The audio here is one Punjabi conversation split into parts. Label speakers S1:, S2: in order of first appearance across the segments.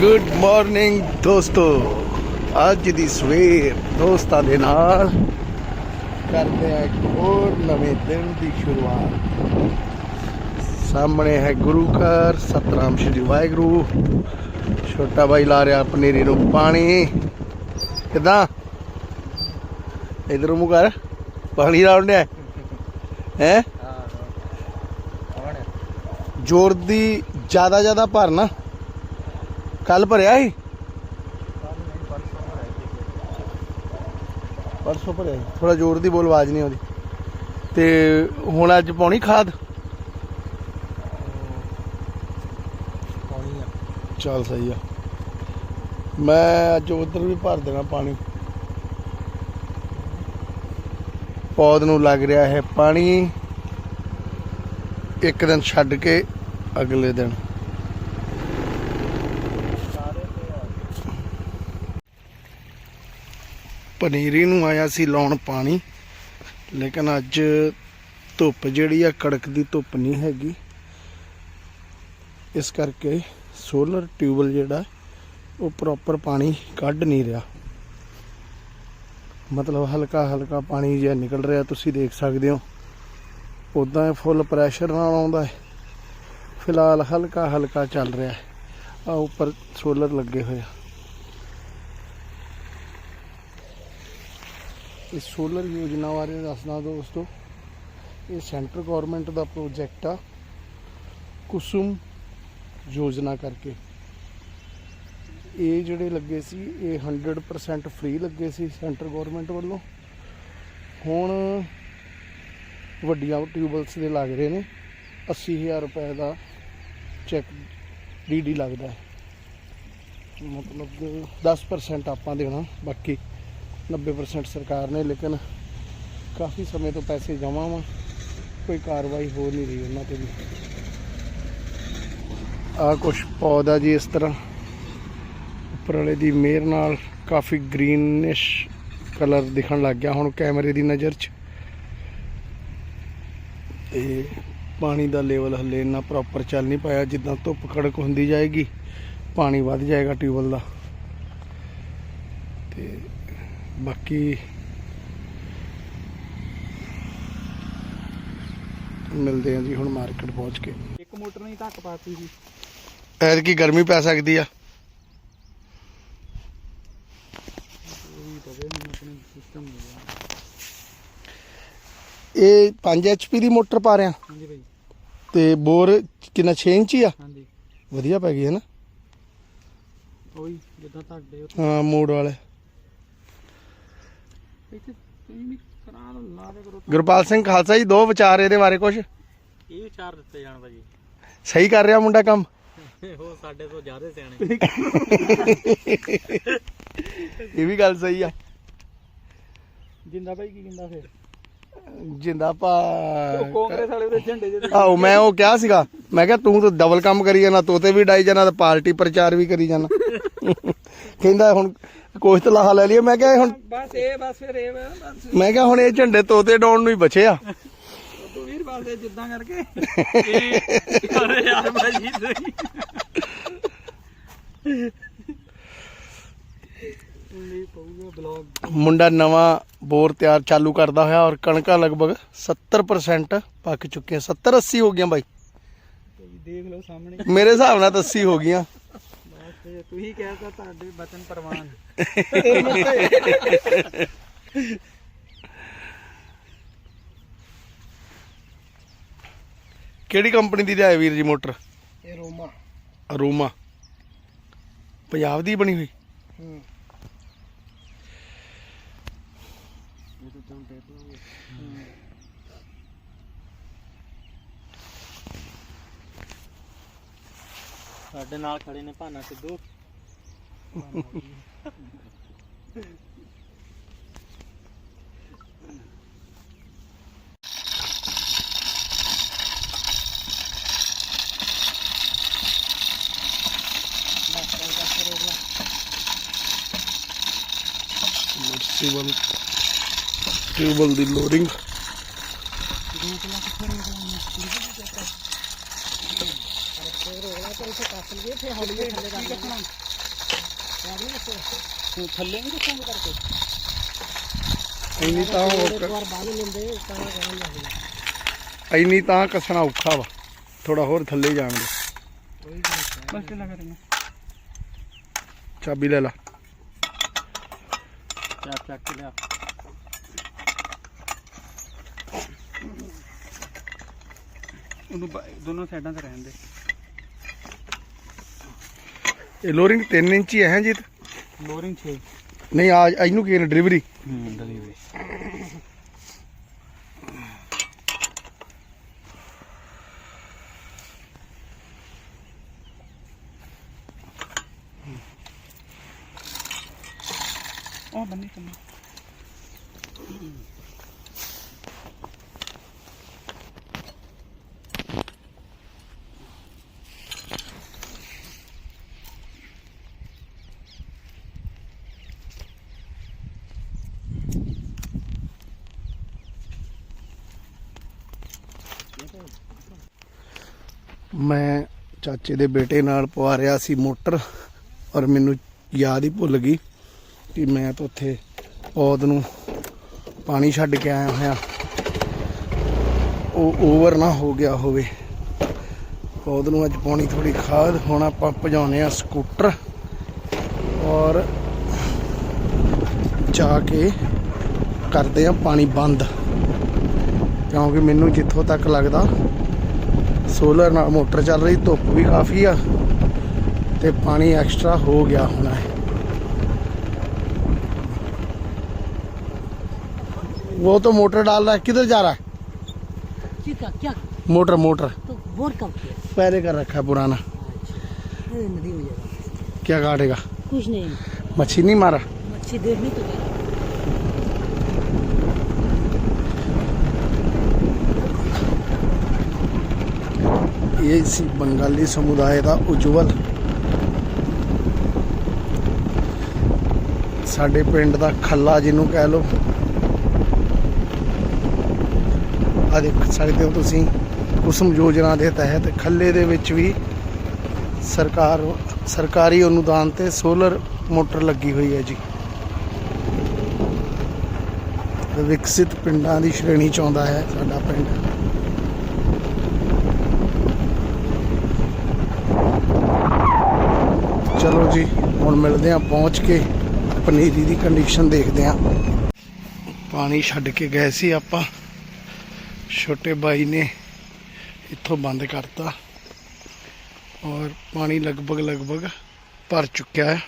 S1: ਗੁੱਡ ਮਾਰਨਿੰਗ ਦੋਸਤੋ। ਅੱਜ ਦੀ ਸਵੇਰ ਦੋਸਤਾਂ ਦੇ ਨਾਲ ਕਰਦੇ ਆ ਇੱਕ ਹੋਰ ਨਵੇਂ ਦਿਨ ਦੀ ਸ਼ੁਰੂਆਤ। ਸਾਹਮਣੇ ਹੈ ਗੁਰੂ ਘਰ ਸਤਨਾਮ ਸ਼੍ਰੀ ਵਾਹਿਗੁਰੂ। ਛੋਟਾ ਭਾਈ ਲਾ ਰਿਹਾ ਪਨੀਰੀ ਨੂੰ ਪਾਣੀ। ਕਿਦਾਂ? ਇਧਰ ਮੂੰਹ ਕਰ। ਪਾਣੀ ਲਾਉਣ ਹੈ? ਹੈ? ਜ਼ੋਰ ਦੀ ਜ਼ਿਆਦਾ ਜ਼ਿਆਦਾ ਭਰਨਾ। ਕੱਲ ਭਰਿਆ ਸੀ? ਪਰਸੋਂ ਭਰਿਆ ਸੀ। ਥੋੜਾ ਜ਼ੋਰ ਦੀ ਬੋਲ ਆਵਾਜ਼ ਨਹੀਂ ਆਉਂਦੀ। ਤੇ ਹੁਣ ਅੱਜ ਪਾਉਣੀ ਖਾਦ? ਚੱਲ ਸਹੀ ਆ। ਮੈਂ ਅੱਜ ਉਧਰ ਵੀ ਭਰ ਦੇਣਾ ਪਾਣੀ। ਪੌਦ ਨੂੰ ਲੱਗ ਰਿਹਾ ਹੈ ਪਾਣੀ। ਇੱਕ ਦਿਨ ਛੱਡ ਕੇ ਅਗਲੇ ਦਿਨ। ਪਨੀਰੀ ਨੂੰ ਆਇਆ ਸੀ ਲਾਉਣ ਪਾਣੀ। ਲੇਕਿਨ ਅੱਜ ਧੁੱਪ ਜਿਹੜੀ ਆ, ਕੜਕ ਦੀ ਧੁੱਪ ਨਹੀਂ ਹੈਗੀ। ਇਸ ਕਰਕੇ ਸੋਲਰ ਟਿਊਬਲ ਜਿਹੜਾ, ਉਹ ਪ੍ਰੋਪਰ ਪਾਣੀ ਕੱਢ ਨਹੀਂ ਰਿਹਾ। ਮਤਲਬ ਹਲਕਾ ਹਲਕਾ ਪਾਣੀ ਜਿਹਾ ਨਿਕਲ ਰਿਹਾ, ਤੁਸੀਂ ਦੇਖ ਸਕਦੇ ਹੋ। ਉਦਾਂ ਫੁੱਲ ਪ੍ਰੈਸ਼ਰ ਨਾਲ ਆਉਂਦਾ ਹੈ। ਫਿਲਹਾਲ ਹਲਕਾ ਹਲਕਾ ਚੱਲ ਰਿਹਾ ਹੈ। ਆ ਉੱਪਰ ਸੋਲਰ ਲੱਗੇ ਹੋਏ ਆ। ਇਸ ਸੋਲਰ ਯੋਜਨਾ ਬਾਰੇ ਦੱਸਣਾ ਦੋਸਤੋ। ਇਹ ਸੈਂਟਰ ਗਵਰਨਮੈਂਟ ਦਾ ਪ੍ਰੋਜੈਕਟ ਆ, ਕੁਸੁਮ ਯੋਜਨਾ ਕਰਕੇ। ਇਹ ਜਿਹੜੇ ਲੱਗੇ ਸੀ, ਇਹ 100% ਫ੍ਰੀ ਲੱਗੇ ਸੀ ਸੈਂਟਰ ਗਵਰਨਮੈਂਟ ਵੱਲੋਂ। ਹੁਣ ਵੱਡੀਆਂ ਟਿਊਬਲਸ ਦੇ ਲੱਗ ਰਹੇ ਨੇ 80000 ਰੁਪਏ ਦਾ ਚੈੱਕ ਡੀਡੀ ਲੱਗਦਾ ਹੈ। ਮਤਲਬ 10% ਆਪਾਂ ਦੇਣਾ ਬਾਕੀ। 90% ਸਰਕਾਰ ਨੇ, ਲੇਕਿਨ ਕਾਫੀ ਸਮੇਂ ਤੋਂ ਪੈਸੇ ਜਮ੍ਹਾਂ ਵਾ। ਕੋਈ ਕਾਰਵਾਈ ਹੋ ਨਹੀਂ ਰਹੀ ਉਹਨਾਂ ਤੇ ਵੀ। ਆ ਕੁਝ ਪੌਦਾ ਜੀ ਇਸ ਤਰ੍ਹਾਂ। ਉੱਪਰ ਵਾਲੇ ਦੀ ਮਿਹਰ ਨਾਲ ਕਾਫੀ ਗ੍ਰੀਨਿਸ਼ ਕਲਰ ਦਿਖਣ ਲੱਗ ਗਿਆ ਹੁਣ ਕੈਮਰੇ ਦੀ ਨਜ਼ਰ 'ਚ। ਤੇ ਪਾਣੀ ਦਾ ਲੈਵਲ ਹਲੇ ਇੰਨਾ ਪ੍ਰੋਪਰ ਚੱਲ ਨਹੀਂ ਪਾਇਆ। ਜਿੱਦਾਂ ਧੁੱਪ ਕੜਕ ਹੁੰਦੀ ਜਾਏਗੀ, ਪਾਣੀ ਵੱਧ ਜਾਏਗਾ ਟਿਊਬਲ ਦਾ ਤੇ ਬਾਕੀ ਮਿਲਦੇ ਆ ਜੀ ਹੁਣ ਮਾਰਕੀਟ ਪਹੁੰਚ ਕੇ।
S2: ਇੱਕ ਮੋਟਰ ਨਹੀਂ ਧੱਕ ਪਾਤੀ ਸੀ
S1: ਐਰ ਕੀ ਗਰਮੀ ਪੈ ਸਕਦੀ ਆ। ਇਹ 5 HP ਦੀ ਮੋਟਰ ਪਾ ਰਿਆ
S2: ਹਾਂਜੀ ਭਾਈ
S1: ਤੇ ਬੋਰ ਕਿੰਨਾ 6 ਇੰਚੀ ਆ?
S2: ਹਾਂਜੀ।
S1: ਵਧੀਆ ਪੈ ਗਈ ਹੈ ਨਾ।
S2: ਉਹੀ ਜਿੱਦਾਂ ਤੁਹਾਡੇ
S1: ਹਾਂ ਮੋੜ ਵਾਲੇ
S2: ਇੱਥੇ ਤੁਸੀਂ ਵੀ ਕਰਾ ਲਓ ਲਾ ਦੇ ਕਰੋ
S1: ਗੁਰਪਾਲ ਸਿੰਘ ਖਾਲਸਾ ਜੀ ਦੋ ਵਿਚਾਰ ਇਹਦੇ ਬਾਰੇ ਕੁਝ
S2: ਇਹ ਵਿਚਾਰ ਦਿੱਤੇ ਜਾਣ ਭਾਜੀ?
S1: ਸਹੀ ਕਰ ਰਿਹਾ ਮੁੰਡਾ ਕੰਮ?
S2: ਉਹ ਸਾਡੇ ਤੋਂ ਜ਼ਿਆਦਾ ਸਿਆਣੇ।
S1: ਇਹ ਵੀ ਗੱਲ ਸਹੀ ਆ।
S2: ਜਿੰਦਾ ਭਾਈ ਕੀ ਕਹਿੰਦਾ ਫਿਰ?
S1: ਜਿੰਦਾ
S2: ਉਹ ਕਾਂਗਰਸ ਵਾਲੇ ਉਹਦੇ ਝੰਡੇ ਜਿਹੇ
S1: ਆਓ ਮੈਂ ਉਹ ਕਿਹਾ ਸੀਗਾ ਮੈਂ ਕਿਹਾ ਤੂੰ ਤਾਂ ਡਬਲ ਕੰਮ ਕਰੀ ਜਾਣਾ ਤੋਤੇ ਵੀ ਡਾਈ ਜਾਣਾ ਤੇ ਪਾਰਟੀ ਪ੍ਰਚਾਰ ਵੀ ਕਰੀ ਜਾਣਾ। ਕਹਿੰਦਾ ਹੁਣ ਕੁਛ ਤਾਂ ਲਾਹਾ ਲੈ ਲਿਆ ਮੈਂ ਕਿਹਾ ਇਹ ਹੁਣ
S2: ਬਸ ਇਹ ਬਸ ਫਿਰ ਇਹ ਬਸ।
S1: ਮੈਂ ਕਿਹਾ ਹੁਣ ਇਹ ਝੰਡੇ ਤੋਤੇ ਡਾਉਣ ਨੂੰ ਹੀ ਬਚੇ ਆ।
S2: ਤੂੰ ਵੀਰ ਬਸ ਇਹ ਜਿੱਦਾਂ ਕਰਕੇ। ਇਹ ਅਰੇ ਯਾਰ ਭਾਜੀ ਤੁਸੀਂ ਨਹੀਂ ਪਊਗਾ ਬਲੌਗ
S1: ਮੁੰਡਾ ਨਵਾਂ ਬੋਰ ਤਿਆਰ ਚਾਲੂ ਕਰਦਾ ਹੋਇਆ ਔਰ ਕਣਕਾਂ ਲਗਭਗ 70% ਪੱਕ ਚੁੱਕੀਆਂ। 70 80 ਹੋ ਗਈਆਂ ਬਾਈ।
S2: ਦੇਖ ਲਓ ਸਾਹਮਣੇ।
S1: ਮੇਰੇ ਹਿਸਾਬ ਨਾਲ ਤਾਂ 80 ਹੋ ਗਈਆਂ।
S2: ਬਸ ਇਹ ਤੁਸੀਂ ਕਹਿਤਾ ਤੁਹਾਡੇ ਬਚਨ ਪ੍ਰਵਾਨ।
S1: ਕਿਹੜੀ ਕੰਪਨੀ ਦੀ ਲਿਆਏ ਵੀਰ ਜੀ ਮੋਟਰ?
S2: ਇਹ ਰੋਮਾ।
S1: ਅਰੋਮਾ। ਪੰਜਾਬ ਦੀ ਬਣੀ ਹੋਈ?
S2: ਹੂੰ ਇਹ ਤਾਂ ਚੰਨ ਟੇਪ ਲਾਉਂਗੇ ਸਾਡੇ ਨਾਲ ਖੜੇ ਨੇ ਭਾਨਾ ਸਿੱਧੂ।
S1: ਸਮਰਸੀਬਲ ਟਿਊਬਲ ਦੀ ਲੋਡਿੰਗ
S2: ਫਿਰ ਕੱਸ ਲਈਏ ਫਿਰ ਹੌਲੀ ਹੌਲੀ ਥੱਲੇ ਕਰ ਲੈਣਾ। ਤੂੰ ਥੱਲੇ ਨਹੀਂ ਰੱਖਾਂਗੇ ਕਰਕੇ?
S1: ਇੰਨੀ ਤਾਂ ਉਹ ਕ- ਇੰਨੀ ਤਾਂ ਕੱਸਣਾ ਔਖਾ ਵਾ ਥੋੜਾ ਹੋਰ ਥੱਲੇ ਜਾਣ ਦੇ।
S2: ਬਸ ਕਿੰਨਾ ਕਰਨਾ
S1: ਚਾਬੀ ਲੈ ਲਾ।
S2: ਚੱਕ ਕੇ ਲਿਆ। ਉਹਨੂੰ ਬ- ਦੋਨੋਂ ਸਾਈਡਾਂ ਤੇ ਰਹਿਣ ਦੇ।
S1: ਇਹ ਲੋਰਿੰਗ 3 ਇੰਚੀ ਹੈ ਜੀ?
S2: ਲੋਰਿੰਗ 6
S1: ਨਹੀਂ ਆ ਇਹਨੂੰ ਕੀ ਡਿਲੀਵਰੀ
S2: ਹੂੰ ਡਿਲੀਵਰੀ ਉਹ ਬੰਨੀ ਕੰਨੀ
S1: ਮੈਂ ਚਾਚੇ ਦੇ ਬੇਟੇ ਨਾਲ ਪਵਾ ਰਿਹਾ ਸੀ ਮੋਟਰ ਔਰ ਮੈਨੂੰ ਯਾਦ ਹੀ ਭੁੱਲ ਗਈ ਕਿ ਮੈਂ ਤਾਂ ਉੱਥੇ ਪੌਦ ਨੂੰ ਪਾਣੀ ਛੱਡ ਕੇ ਆਇਆ ਹੋਇਆ। ਉਹ ਓਵਰ ਨਾ ਹੋ ਗਿਆ ਹੋਵੇ। ਪੌਦ ਨੂੰ ਅੱਜ ਪਾਉਣੀ ਥੋੜੀ ਖਾਦ। ਹੁਣ ਆਪਾਂ ਭਜਾਉਨੇ ਆ ਸਕੂਟਰ ਔਰ ਜਾ ਕੇ ਕਰਦੇ ਆ ਪਾਣੀ ਬੰਦ। ਕਿਉਂਕਿ ਮੈਨੂੰ ਜਿੱਥੋਂ ਤੱਕ ਲੱਗਦਾ ਸੋਲਰ ਨਾਲ ਮੋਟਰ ਚੱਲ ਰਹੀ ਧੁੱਪ ਵੀ ਕਾਫੀ ਆ ਤੇ ਪਾਣੀ ਐਕਸਟਰਾ ਹੋ ਗਿਆ ਹੋਣਾ ਹੈ वो तो मोटर डाल रहा है किधर जा रहा है
S3: ठीक है क्या
S1: मोटर मोटर
S3: तो बोर कब किया
S1: पहले कर रखा है पुराना
S3: अरे नदी हो जाएगा
S1: क्या काटेगा
S3: कुछ नहीं
S1: मच्छी नहीं मारा
S3: मच्छी देखनी तो
S1: ਇਹ ਸੀ ਬੰਗਾਲੀ ਸਮੁਦਾਇ ਦਾ ਉਜਵਲ। ਸਾਡੇ ਪਿੰਡ ਦਾ ਖੱਲਾ ਜਿਹਨੂੰ ਕਹਿ ਲਓ। ਆ ਦੇਖ ਸਕਦੇ ਹੋ ਤੁਸੀਂ, ਕੁਸਮ ਯੋਜਨਾ ਦੇ ਤਹਿਤ ਖੱਲੇ ਦੇ ਵਿੱਚ ਵੀ ਸਰਕਾਰ, ਸਰਕਾਰੀ ਅਨੁਦਾਨ ਤੇ ਸੋਲਰ ਮੋਟਰ ਲੱਗੀ ਹੋਈ ਹੈ ਜੀ। ਵਿਕਸਿਤ ਪਿੰਡਾਂ ਦੀ ਸ਼੍ਰੇਣੀ ਚ ਆਉਂਦਾ ਹੈ ਸਾਡਾ ਪਿੰਡ। ਚਲੋ ਜੀ, ਹੁਣ ਮਿਲਦੇ ਆ ਪਹੁੰਚ ਕੇ ਪਨੀਰੀ ਦੀ ਕੰਡੀਸ਼ਨ ਦੇਖਦੇ ਆ ਪਾਣੀ ਛੱਡ ਕੇ ਗਏ ਸੀ ਆਪਾਂ। ਛੋਟੇ ਬਾਈ ਨੇ ਇੱਥੋਂ ਬੰਦ ਕਰਤਾ। ਔਰ ਪਾਣੀ ਲਗਭਗ ਲਗਭਗ ਭਰ ਚੁੱਕਿਆ ਹੈ।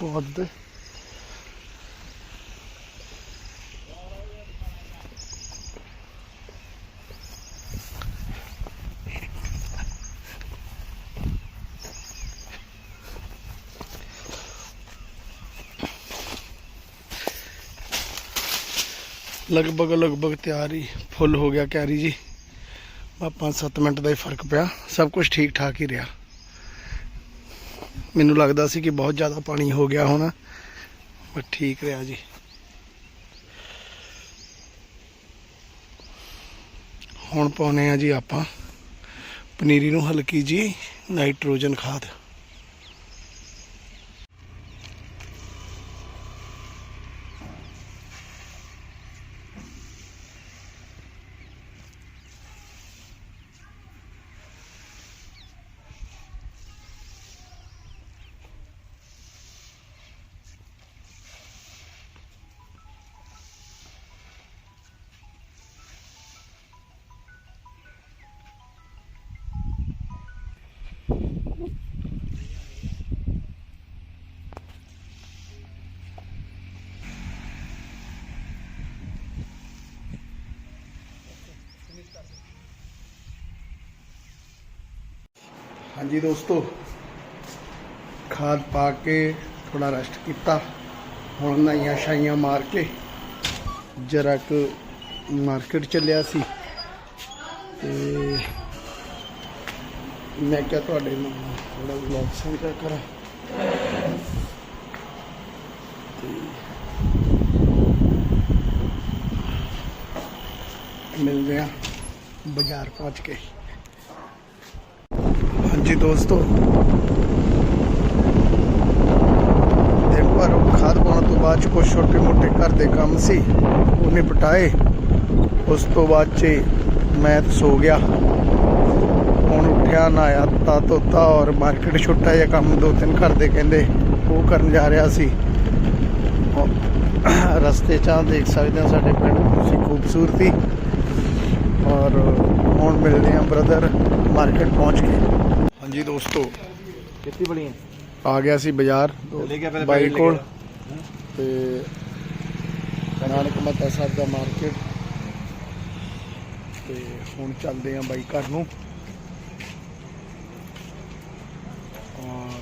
S1: ਬਹੁਤ ਲਗਭਗ ਲਗਭਗ ਤਿਆਰ ਹੀ, ਫੁੱਲ ਹੋ ਗਿਆ ਕੈਰੀ ਜੀ। ਬਸ ਪੰਜ 7 ਮਿੰਟ ਦਾ ਹੀ ਫ਼ਰਕ ਪਿਆ, ਸਭ ਕੁਝ ਠੀਕ ਠਾਕ ਹੀ ਰਿਹਾ। ਮੈਨੂੰ ਲੱਗਦਾ ਸੀ ਕਿ ਬਹੁਤ ਜ਼ਿਆਦਾ ਪਾਣੀ ਹੋ ਗਿਆ ਹੋਣਾ ਪਰ ਠੀਕ ਰਿਹਾ ਜੀ। ਹੁਣ ਪਾਉਨੇ ਆ ਜੀ ਆਪਾਂ, ਪਨੀਰੀ ਨੂੰ ਹਲਕੀ ਜੀ ਨਾਈਟ੍ਰੋਜਨ ਖਾਦ। ਹਾਂਜੀ ਦੋਸਤੋ, ਖਾਦ ਪਾ ਕੇ ਥੋੜਾ ਰੈਸਟ ਕੀਤਾ। ਹੁਣ ਨਾਈਆਂ ਛਾਈਆਂ ਮਾਰ ਕੇ ਜਰਾ ਕੁ ਮਾਰਕੀਟ ਚੱਲਿਆ ਸੀ। ਤੇ ਮੈਂ ਕਿਹਾ ਤੁਹਾਡੇ ਨਾਲ ਥੋੜਾ ਵਲੌਗ ਸਾਂਝਾ ਕਰਾਂ। ਤੇ ਮਿਲਦੇ ਆ ਬਾਜ਼ਾਰ ਪਹੁੰਚ ਕੇ। ਹਾਂਜੀ ਦੋਸਤੋ। ਤੇ ਪਰ ਖਾਦ ਪਾਉਣ ਤੋਂ ਬਾਅਦ ਕੁਝ ਛੋਟੇ ਮੋਟੇ ਘਰ ਦੇ ਕੰਮ ਸੀ, ਉਹ ਨਿਪਟਾਏ। ਉਸ ਤੋਂ ਬਾਅਦ ਚ ਮੈਂ ਸੋ ਗਿਆ। ਹੁਣ ਉੱਠਿਆ ਨਾਇਆ ਤਾ ਤੋਤਾ ਔਰ ਮਾਰਕੀਟ ਛੋਟਾ ਜਿਹਾ ਕੰਮ ਦੋ ਤਿੰਨ ਘਰ ਦੇ ਕਹਿੰਦੇ ਉਹ ਕਰਨ ਜਾ ਰਿਹਾ ਸੀ। ਰਸਤੇ ਚਾਂ ਦੇਖ ਸਕਦੇ ਹੋ ਸਾਡੇ ਪਿੰਡ ਦੀ ਖੂਬਸੂਰਤੀ। ਔਰ ਹੁਣ ਮਿਲਦੇ ਆ ਬ੍ਰਦਰ ਮਾਰਕੀਟ ਪਹੁੰਚ ਕੇ। ਹਾਂਜੀ ਦੋਸਤੋ।
S2: ਕਿੱਤੀ ਬੜੀ ਹੈ।
S1: ਆ ਗਿਆ ਸੀ ਬਾਜ਼ਾਰ
S2: ਲੈ ਗਿਆ ਪਹਿਲੇ
S1: ਬਾਈ ਕੋਲ। ਤੇ ਨਾਨਕ ਮੱਤਾ ਸਾਹਿਬ ਦਾ ਮਾਰਕੀਟ ਤੇ ਹੁਣ ਚੱਲਦੇ ਆਂ ਬਾਈ ਘਰ ਨੂੰ। ਔਰ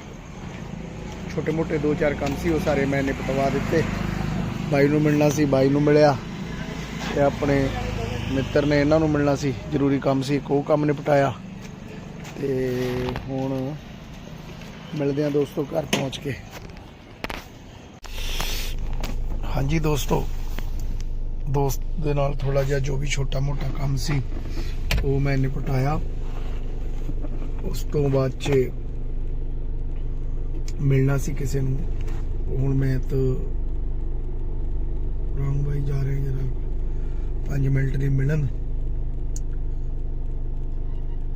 S1: ਛੋਟੇ ਮੋਟੇ ਦੋ ਚਾਰ ਕੰਮ ਸੀ ਉਹ ਸਾਰੇ ਮੈਂ ਨਿਪਟਵਾ ਦਿੱਤੇ। ਬਾਈ ਨੂੰ ਮਿਲਣਾ ਸੀ ਬਾਈ ਨੂੰ ਮਿਲਿਆ। ਤੇ ਆਪਣੇ ਮਿੱਤਰ ਨੇ ਇਹਨਾਂ ਨੂੰ ਮਿਲਣਾ ਸੀ ਜ਼ਰੂਰੀ ਕੰਮ ਸੀ ਇੱਕ ਉਹ ਕੰਮ ਨਿਪਟਾਇਆ। ਤੇ ਹੁਣ ਮਿਲਦੇ ਆਂ ਦੋਸਤੋ ਘਰ ਪਹੁੰਚ ਕੇ। ਹਾਂਜੀ ਦੋਸਤੋ, ਦੋਸਤ ਦੇ ਨਾਲ ਥੋੜਾ ਜਿਹਾ ਜੋ ਵੀ ਛੋਟਾ ਮੋਟਾ ਕੰਮ ਸੀ, ਉਹ ਮੈਂ ਨਿਪਟਾਇਆ। ਉਸ ਤੋਂ ਬਾਅਦ ਚ ਮਿਲਣਾ ਸੀ ਕਿਸੇ ਨੂੰ। ਹੁਣ ਮੈਂ ਤਾਂ ਰੌਂਗ ਬਾਈ ਜਾ ਰਹੇ ਜਰਾ। 5 ਮਿੰਟ ਦੇ ਮਿਲਣ।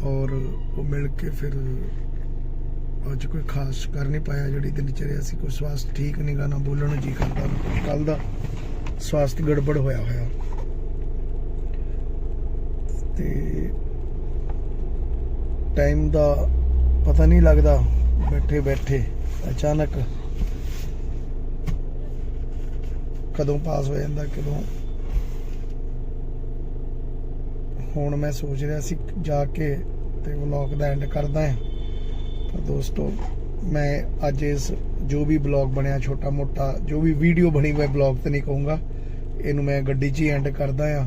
S1: ਔਰ ਉਹ ਮਿਲ ਕੇ ਫਿਰ ਅੱਜ ਕੋਈ ਖਾਸ ਕਰ ਨਹੀਂ ਪਾਇਆ ਜਿਹੜੀ ਦਿਨਚਰਿਆ ਸੀ। ਕੋਈ ਸਵਾਸਥ ਠੀਕ ਨਹੀਂ ਗਾ, ਨਾ ਬੋਲਣ ਨੂੰ ਜੀ ਕਰਦਾ ਕੱਲ ਦਾ ਸਵਾਸਥ ਗੜਬੜ ਹੋਇਆ ਹੋਇਆ। ਤੇ ਟਾਈਮ ਦਾ ਪਤਾ ਨਹੀਂ ਲੱਗਦਾ, ਬੈਠੇ ਬੈਠੇ ਅਚਾਨਕ ਕਦੋਂ ਪਾਸ ਹੋ ਜਾਂਦਾ, ਕਦੋਂ ਹੁਣ ਮੈਂ ਸੋਚ ਰਿਹਾ ਸੀ ਜਾ ਕੇ ਤੇ ਵਲੌਗ ਦਾ ਐਂਡ ਕਰਦਾ ਹਾਂ। ਤਾਂ ਦੋਸਤੋ, ਮੈਂ ਅੱਜ ਇਸ ਜੋ ਵੀ ਬਲੌਗ ਬਣਿਆ, ਛੋਟਾ ਮੋਟਾ, ਜੋ ਵੀ ਵੀਡੀਓ ਬਣੀ, ਮੈਂ ਬਲੌਗ ਤੇ ਨਹੀਂ ਕਹੂੰਗਾ। ਇਹਨੂੰ ਮੈਂ ਗੱਡੀ 'ਚ ਹੀ ਐਂਡ ਕਰਦਾ ਆ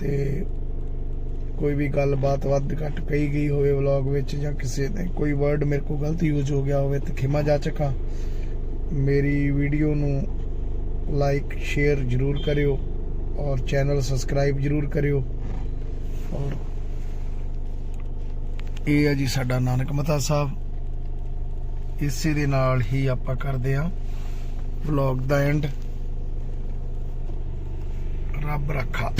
S1: ਤੇ ਕੋਈ ਵੀ ਗੱਲਬਾਤ ਵੱਧ ਘੱਟ ਕਹੀ ਗਈ ਹੋਵੇ ਵਲੌਗ ਵਿੱਚ ਜਾਂ ਕਿਸੇ ਨੇ, ਕੋਈ ਵਰਡ ਮੇਰੇ ਕੋਲ ਗਲਤ ਯੂਜ਼ ਹੋ ਗਿਆ ਹੋਵੇ ਤਾਂ ਖਿਮਾ ਜਾ ਜਾਚਕਾ ਮੇਰੀ ਵੀਡੀਓ ਨੂੰ ਲਾਈਕ ਸ਼ੇਅਰ ਜਰੂਰ ਕਰਿਓ ਔਰ ਚੈਨਲ ਸਬਸਕ੍ਰਾਈਬ ਜਰੂਰ ਕਰਿਓ। ਔਰ ਇਹ ਹੈ ਜੀ ਸਾਡਾ ਨਾਨਕ ਮਤਾ ਸਾਹਿਬ। ਇਸੇ ਦੇ ਨਾਲ ਹੀ ਆਪਾਂ ਕਰਦੇ ਆ ਵਲੌਗ ਦਾ ਐਂਡ ਰੱਬ ਰੱਖਾ।